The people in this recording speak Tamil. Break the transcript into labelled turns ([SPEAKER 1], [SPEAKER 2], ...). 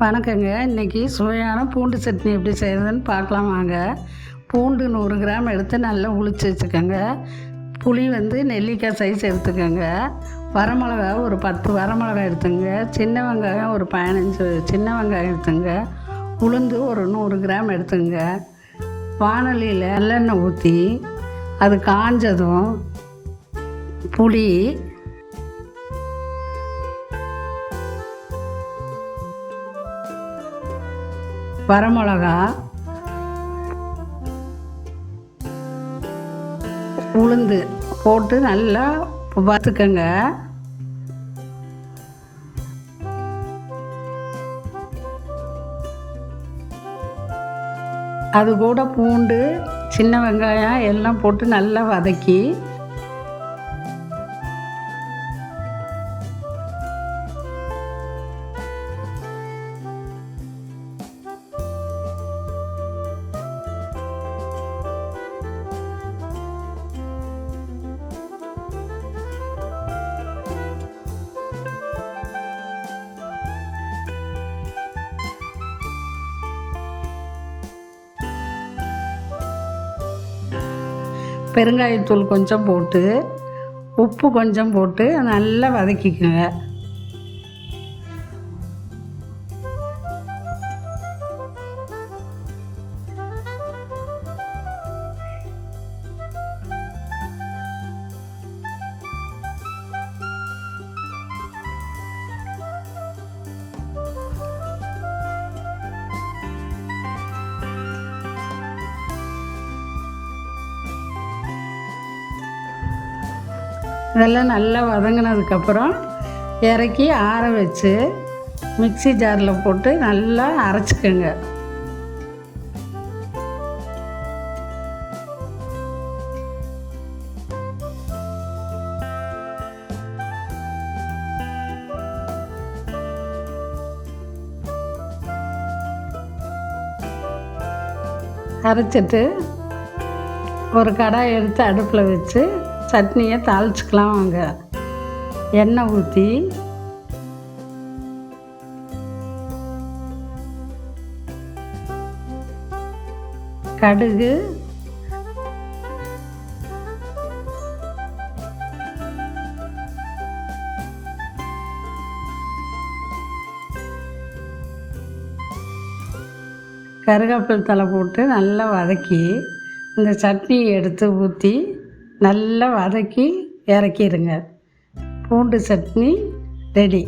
[SPEAKER 1] வணக்கங்க. இன்றைக்கி சுவையான பூண்டு சட்னி எப்படி செய்கிறதுன்னு பார்க்கலாம் வாங்க. பூண்டு நூறு கிராம் எடுத்து நல்லா உளிச்சு வச்சுக்கோங்க. புளி வந்து நெல்லிக்காய் சைஸ் எடுத்துக்கோங்க. வரமிளகா ஒரு பத்து வரமிளகா எடுத்துங்க சின்ன வெங்காயம் ஒரு பதினஞ்சு சின்ன வெங்காயம் எடுத்துங்க உளுந்து ஒரு நூறு கிராம் எடுத்துங்க வானொலியில் நல்லெண்ணெய் ஊற்றி அது காஞ்சதும் புளி வரமிளகா உளுந்து போட்டு நல்லா வறுத்துக்கங்க. அது கூட பூண்டு சின்ன வெங்காயம் எல்லாம் போட்டு நல்லா வதக்கி பெருங்காயத்தூள் கொஞ்சம் போட்டு உப்பு கொஞ்சம் போட்டு நல்லா வதக்கிக்கோங்க. இதெல்லாம் நல்லா வதங்கினதுக்கப்புறம் இறக்கி ஆற வச்சு மிக்ஸி ஜாரில் போட்டு நல்லா அரைச்சிக்கோங்க. அரைச்சிட்டு ஒரு கடாய் எடுத்து அடுப்பில் வச்சு சட்னியை தாளிச்சுக்கலாம் வாங்க. எண்ணெய் ஊற்றி கடுகு கருவேப்பில் தலை போட்டு நல்லா வதக்கி இந்த சட்னியை எடுத்து ஊற்றி நல்லா வதக்கி இறக்கிடுங்க. பூண்டு சட்னி ரெடி.